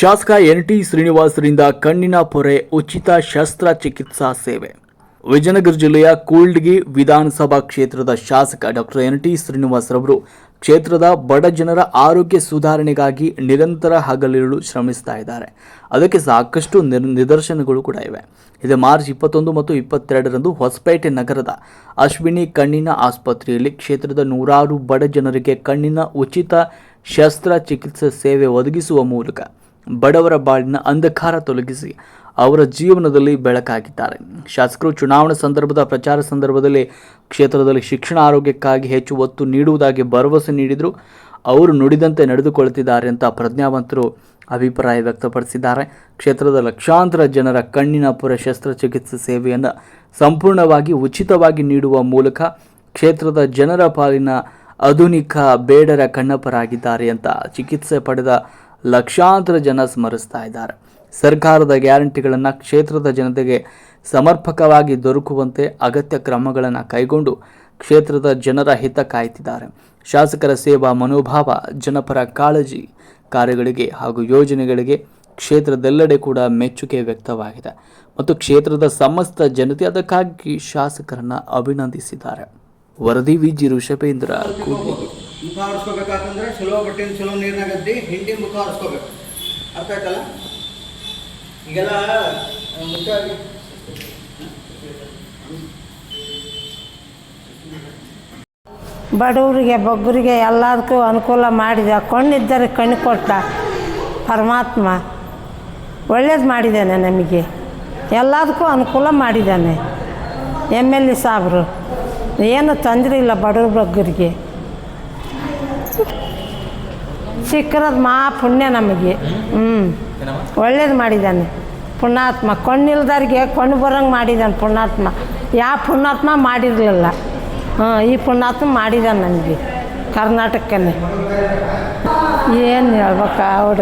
ಶಾಸಕ N T ಶ್ರೀನಿವಾಸರಿಂದ ಕಣ್ಣಿನ ಪೊರೆ ಉಚಿತ ಶಸ್ತ್ರಚಿಕಿತ್ಸಾ ಸೇವೆ. ವಿಜಯನಗರ ಜಿಲ್ಲೆಯ ಕೂಲ್ಡ್ಗಿ ವಿಧಾನಸಭಾ ಕ್ಷೇತ್ರದ ಶಾಸಕ ಡಾಕ್ಟರ್ ಎನ್ ಟಿ ಶ್ರೀನಿವಾಸ್ ರವರು ಕ್ಷೇತ್ರದ ಬಡ ಜನರ ಆರೋಗ್ಯ ಸುಧಾರಣೆಗಾಗಿ ನಿರಂತರ ಹಗಲಿರುಳು ಶ್ರಮಿಸ್ತಾ ಇದ್ದಾರೆ. ಅದಕ್ಕೆ ಸಾಕಷ್ಟು ನಿದರ್ಶನಗಳು ಕೂಡ ಇವೆ. ಇದು ಮಾರ್ಚ್ ಇಪ್ಪತ್ತೊಂದು ಮತ್ತು ಇಪ್ಪತ್ತೆರಡರಂದು ಹೊಸಪೇಟೆ ನಗರದ ಅಶ್ವಿನಿ ಕಣ್ಣಿನ ಆಸ್ಪತ್ರೆಯಲ್ಲಿ ಕ್ಷೇತ್ರದ ನೂರಾರು ಬಡ ಜನರಿಗೆ ಕಣ್ಣಿನ ಉಚಿತ ಶಸ್ತ್ರಚಿಕಿತ್ಸೆ ಸೇವೆ ಒದಗಿಸುವ ಮೂಲಕ ಬಡವರ ಬಾಳಿನ ಅಂಧಕಾರ ತೊಲಗಿಸಿ ಅವರ ಜೀವನದಲ್ಲಿ ಬೆಳಕಾಗಿದ್ದಾರೆ. ಶಾಸಕರು ಚುನಾವಣಾ ಸಂದರ್ಭದ ಪ್ರಚಾರ ಸಂದರ್ಭದಲ್ಲಿ ಕ್ಷೇತ್ರದಲ್ಲಿ ಶಿಕ್ಷಣ ಆರೋಗ್ಯಕ್ಕಾಗಿ ಹೆಚ್ಚು ಒತ್ತು ನೀಡುವುದಾಗಿ ಭರವಸೆ ನೀಡಿದರು. ಅವರು ನುಡಿದಂತೆ ನಡೆದುಕೊಳ್ಳುತ್ತಿದ್ದಾರೆ ಅಂತ ಪ್ರಜ್ಞಾವಂತರು ಅಭಿಪ್ರಾಯ ವ್ಯಕ್ತಪಡಿಸಿದ್ದಾರೆ. ಕ್ಷೇತ್ರದ ಲಕ್ಷಾಂತರ ಜನರ ಕಣ್ಣಿನ ಪುರ ಶಸ್ತ್ರಚಿಕಿತ್ಸೆ ಸೇವೆಯನ್ನು ಸಂಪೂರ್ಣವಾಗಿ ಉಚಿತವಾಗಿ ನೀಡುವ ಮೂಲಕ ಕ್ಷೇತ್ರದ ಜನರ ಪಾಲಿನ ಆಧುನಿಕ ಬೇಡರ ಕಣ್ಣಪರಾಗಿದ್ದಾರೆ ಅಂತ ಚಿಕಿತ್ಸೆ ಪಡೆದ ಲಕ್ಷಾಂತರ ಜನ ಸ್ಮರಿಸ್ತಾ ಇದ್ದಾರೆ. ಸರ್ಕಾರದ ಗ್ಯಾರಂಟಿಗಳನ್ನು ಕ್ಷೇತ್ರದ ಜನತೆಗೆ ಸಮರ್ಪಕವಾಗಿ ದೊರಕುವಂತೆ ಅಗತ್ಯ ಕ್ರಮಗಳನ್ನು ಕೈಗೊಂಡು ಕ್ಷೇತ್ರದ ಜನರ ಹಿತ ಕಾಯ್ತಿದ್ದಾರೆ. ಶಾಸಕರ ಸೇವಾ ಮನೋಭಾವ, ಜನಪರ ಕಾಳಜಿ ಕಾರ್ಯಗಳಿಗೆ ಹಾಗೂ ಯೋಜನೆಗಳಿಗೆ ಕ್ಷೇತ್ರದೆಲ್ಲೆಡೆ ಕೂಡ ಮೆಚ್ಚುಗೆ ವ್ಯಕ್ತವಾಗಿದೆ. ಮತ್ತು ಕ್ಷೇತ್ರದ ಸಮಸ್ತ ಜನತೆ ಅದಕ್ಕಾಗಿ ಶಾಸಕರನ್ನು ಅಭಿನಂದಿಸಿದ್ದಾರೆ. ವರದಿ ವಿಜಿ ಋಷಭೇಂದ್ರ ಕೂಡ್ಲಿಗಿ ಮುಖ ಆರಿಸ್ಕೋಬೇಕಾತಂದ್ರೆ ಚಲೋ ಬಟ್ಟೆನ ಚಲೋ ನೀರ್ನಾಗ ಅದ್ದಿ ಹಿಂಡಿ ಮುಖ ಆರಿಸ್ಕೋಬೇಕು. ಅರ್ಥ ಆಯ್ತಲ್ಲ? ಈಗೆಲ್ಲ ಮುಖ ಬಡವರಿಗೆ, ಬಗ್ಗರಿಗೆ ಎಲ್ಲದಕ್ಕೂ ಅನುಕೂಲ ಮಾಡಿದ, ಕಣ್ಣಿದ್ದರೆ ಕಣ್ಣು ಕೊಟ್ಟ ಪರಮಾತ್ಮ ಒಳ್ಳೇದು ಮಾಡಿದ್ದಾನೆ ನಮಗೆ. ಎಲ್ಲದಕ್ಕೂ ಅನುಕೂಲ ಮಾಡಿದ್ದಾನೆ. ಎಂ ಎಲ್ ಎ ಸಾಬ್ರು. ಏನು ತೊಂದರೆ ಇಲ್ಲ ಬಡವ್ರ ಬಗ್ಗರಿಗೆ. ಸಿಕ್ಕಿರೋದು ಮಾ ಪುಣ್ಯ ನಮಗೆ. ಹ್ಞೂ ಒಳ್ಳೇದು ಮಾಡಿದ್ದಾನೆ. ಪುಣ್ಯಾತ್ಮ. ಕಣ್ಣಿಲ್ದವ್ರಿಗೆ ಕಣ್ಣು ಬರೋಂಗೆ ಮಾಡಿದ್ದಾನೆ ಪುಣ್ಯಾತ್ಮ. ಯಾವ ಪುಣ್ಯಾತ್ಮ ಮಾಡಿರಲಿಲ್ಲ. ಹಾಂ ಈ ಪುಣ್ಯಾತ್ಮ ಮಾಡಿದ್ದಾನೆ ನಮಗೆ ಕರ್ನಾಟಕನೇ. ಏನು ಹೇಳ್ಬೇಕಾ ಅವ್ರ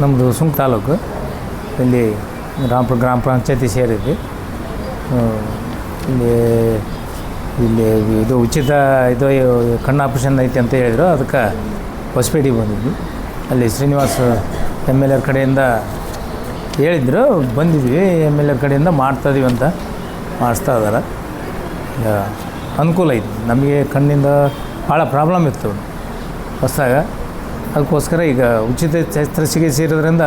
ನಮ್ಮದು ಸುಂಕ ತಾಲೂಕು. ಇಲ್ಲಿ ರಾಮಪುರ ಗ್ರಾಮ ಪಂಚಾಯತಿ ಸೇರಿದ್ವಿ. ಇಲ್ಲಿ ಇಲ್ಲಿ ಇದು ಉಚಿತ ಇದು ಕಣ್ಣು ಆಪ್ರೇಷನ್ ಐತಿ ಅಂತ ಹೇಳಿದರು. ಅದಕ್ಕೆ ಹೊಸಪೇಟೆಗೆ ಬಂದಿದ್ವಿ. ಅಲ್ಲಿ ಶ್ರೀನಿವಾಸ್ ಎಂ ಎಲ್ ಎರ್ ಕಡೆಯಿಂದ ಹೇಳಿದ್ರು. ಬಂದಿದ್ವಿ. ಎಂ ಎಲ್ ಎರ್ ಕಡೆಯಿಂದ ಮಾಡ್ತಾಯಿದ್ದೀವಿ ಅಂತ ಮಾಡಿಸ್ತಾ ಇದ್ದಾರೆ. ಅನುಕೂಲ ಐತಿ. ನಮಗೆ ಕಣ್ಣಿಂದ ಭಾಳ ಪ್ರಾಬ್ಲಮ್ ಇತ್ತು. ಹೊಸದಾಗ. ಅದಕ್ಕೋಸ್ಕರ ಈಗ ಉಚಿತ ಶಸ್ತ್ರಚಿಕಿತ್ಸೆ ಸೇರೋದ್ರಿಂದ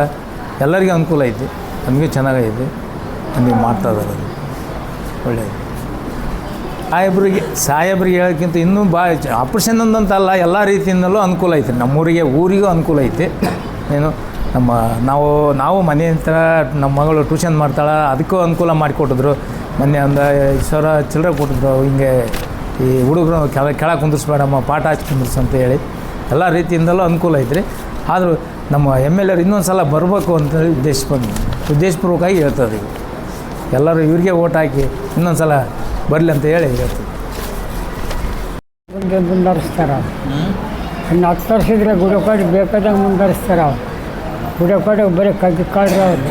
ಎಲ್ಲರಿಗೂ ಅನುಕೂಲ ಐತಿ. ನಮಗೆ ಚೆನ್ನಾಗೈತಿ. ನಮಗೆ ಮಾಡ್ತಾ ಇದ್ದಾರೆ. ಅದು ಒಳ್ಳೆಯದು. ಸಾಹೇಬ್ರಿಗೆ ಸಾಹೇಬ್ರಿಗೆ ಹೇಳೋಕ್ಕಿಂತ ಇನ್ನೂ ಭಾಳ ಆಪ್ರೇಷನ್ ಒಂದಂತಲ್ಲ ಎಲ್ಲ ರೀತಿಯಿಂದಲೂ ಅನುಕೂಲ ಐತಿ. ನಮ್ಮೂರಿಗೆ, ಊರಿಗೂ ಅನುಕೂಲ ಐತೆ. ಏನು, ನಮ್ಮ ನಾವು ನಾವು ಮನೆ ಹತ್ರ ನಮ್ಮ ಮಗಳು ಟ್ಯೂಷನ್ ಮಾಡ್ತಾಳೆ, ಅದಕ್ಕೂ ಅನುಕೂಲ ಮಾಡಿಕೊಟ್ಟಿದ್ರು. ಮೊನ್ನೆ ಒಂದು ಐದು ಸಾವಿರ ಚಿಲ್ಲರೆ ಕೊಟ್ಟಿದ್ರು, ಹಿಂಗೆ ಈ ಹುಡುಗರು ಕೆಳ ಕೆಳಗೆ ಕುಂದಿಸ್ಬೇಡಮ್ಮ ಪಾಠ ಹಚ್ಚಿ ಕುಂದಿರ್ಸು ಅಂತ ಹೇಳಿ. ಎಲ್ಲ ರೀತಿಯಿಂದಲೂ ಅನುಕೂಲ ಐತ್ರಿ. ಆದರೂ ನಮ್ಮ ಎಂ ಎಲ್ ಎರು ಇನ್ನೊಂದು ಸಲ ಬರಬೇಕು ಅಂತ ಉದ್ದೇಶ ಉದ್ದೇಶಪೂರ್ವಕವಾಗಿ ಹೇಳ್ತದೆ ಎಲ್ಲರೂ ಇವ್ರಿಗೆ ಓಟ್ ಹಾಕಿ ಇನ್ನೊಂದು ಸಲ ಬರಲಿ ಅಂತ ಹೇಳಿ ಮುಂದೆ ಮುಂದುವರಿಸ್ತಾರೆ ಇನ್ನು ಹತ್ತು ವರ್ಷದ್ರೆ ಗುಡಕಾಡು ಬೇಕಾದಂಗೆ ಮುಂದುವರಿಸ್ತಾರೆ ಅವ್ರು. ಗುಡಕಾಡು ಬರೀ ಕಗ್ಗಿ ಕಾಡ್ರಿ ಅವರು.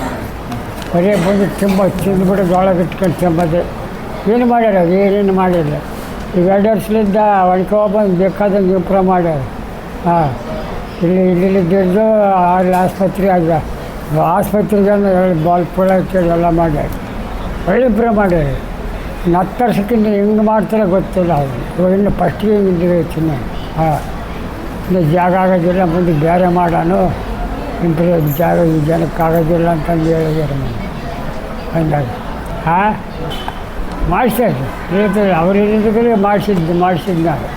ಬರೀ ಬಂದು ತುಂಬ ತಿಂದ್ಬಿಟ್ಟು ಒಳಗೆ ಇಟ್ಕೊಂಡು ತಿಂಬದೆ. ಏನು ಮಾಡ್ಯಾರ ಏನೇನು ಮಾಡಿಲ್ಲ. ಈಗ ಎರಡು ವರ್ಷದಿಂದ ಒಣಕೊ ಬಂದು ಬೇಕಾದಂಗೆ ಇಂಪ್ರೂವ್ ಮಾಡ್ಯಾರ. ಹಾಂ. ಇಲ್ಲಿ ಇಲ್ಲಿದ್ದು ಅಲ್ಲಿ ಆಸ್ಪತ್ರೆ ಆಗ ಆಸ್ಪತ್ರೆಗೆ ಎರಡು ಬಾಲ್ ಪುಳ ಎಲ್ಲ ಮಾಡ್ಯಾರ. ಒಳ್ಳೆ ಇಂಪ್ರೂವ್ ಮಾಡ್ಯಾರ. ವರ್ಷಕ್ಕಿಂತ ಹೆಂಗೆ ಮಾಡ್ತಾರೆ ಗೊತ್ತಿಲ್ಲ ಅವರು. ಇನ್ನು ಫಸ್ಟಿಗೆ ಹಿಂಗೆ ಚಿನ್ನ ಹಾಂ. ಇನ್ನು ಜಾಗ ಆಗೋದಿಲ್ಲ, ಮುಂದೆ ಬೇರೆ ಮಾಡೋಣ ಇಂಪ್ರೂ ಜಾಗ, ಈ ಜನಕ್ಕೆ ಆಗೋದಿಲ್ಲ ಅಂತಂದು ಹೇಳಿದ್ದಾರೆ ಅಂದಾಗ ಹಾಂ? ಮಾಡಿಸ್ತಾರೆ ಹೇಳ್ತಾರೆ ಇಲ್ಲಿದ್ದರೆ ಮಾಡಿಸಿದ್ದು ಮಾಡಿಸಿದ್ದು ನಾನು.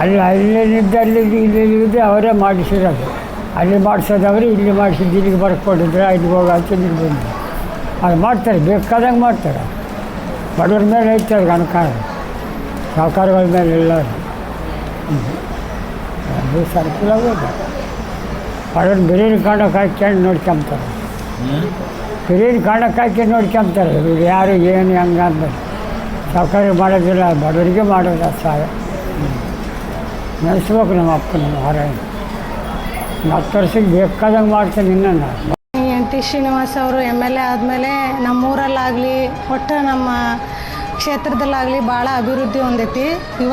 ಅಲ್ಲಿ ಅಲ್ಲಿದ್ದ ಅಲ್ಲಿ ಇಲ್ಲಿದ್ದು ಅವರೇ ಮಾಡಿಸಿರೋದು. ಅಲ್ಲಿ ಮಾಡಿಸೋದವರು ಇಲ್ಲಿ ಮಾಡಿಸಿದ್ದು ಇಲ್ಲಿಗೆ ಬರ್ಕೊಟ್ಟಿದ್ರೆ ಇಲ್ಲಿಗೆ ಹೋಗಿ ಅಂತ ಇಲ್ಲಿಗೆ ಬಂದು. ಅದು ಮಾಡ್ತಾರೆ, ಬೇಕಾದಂಗೆ ಮಾಡ್ತಾರೆ. ಬಡವ್ರ ಮೇಲೆ ಐತೆ ಅನುಕಾರ ಸಾಹುಕಾರಗಳ ಮೇಲೆ ಇಲ್ಲ ಅದು. ಸರ್ಕಲ್ ಆಗೋದು. ಬಡವ್ರ ಬಿರಿಯಾನಿ ಕಾಣಕ್ಕೆ ಹಾಕ್ಯಂಡು ನೋಡ್ಕೊಂತಾರೆ. ಬಿರಿಯಾನಿ ಕಾಣಕ್ಕೆ ಹಾಕಿ ನೋಡ್ಕೊಂತಾರೆ. ಇವ್ರು ಯಾರು, ಏನು, ಹೆಂಗೆ ಅಂತ. ಸಾಹುಕಾರ ಮಾಡೋದಿಲ್ಲ, ಬಡವರಿಗೆ ಮಾಡೋದು ಸಹಾಯ ನೆನೆಸ್ಬೇಕು ನಮ್ಮ ಅಪ್ಪನ ಹೊರ ಹತ್ತು ವರ್ಷಕ್ಕೆ ಬೇಕಾದಂಗೆ ಮಾಡ್ತೀನಿ ಇನ್ನೂ ನಾನು ಟಿ ಶ್ರೀನಿವಾಸ್ ಅವರು ಎಂ ಎಲ್ ಎ ಆದಮೇಲೆ ನಮ್ಮೂರಲ್ಲಾಗಲಿ, ಒಟ್ಟು ನಮ್ಮ ಕ್ಷೇತ್ರದಲ್ಲಾಗಲಿ ಭಾಳ ಅಭಿವೃದ್ಧಿ ಹೊಂದೈತಿ. ಇವ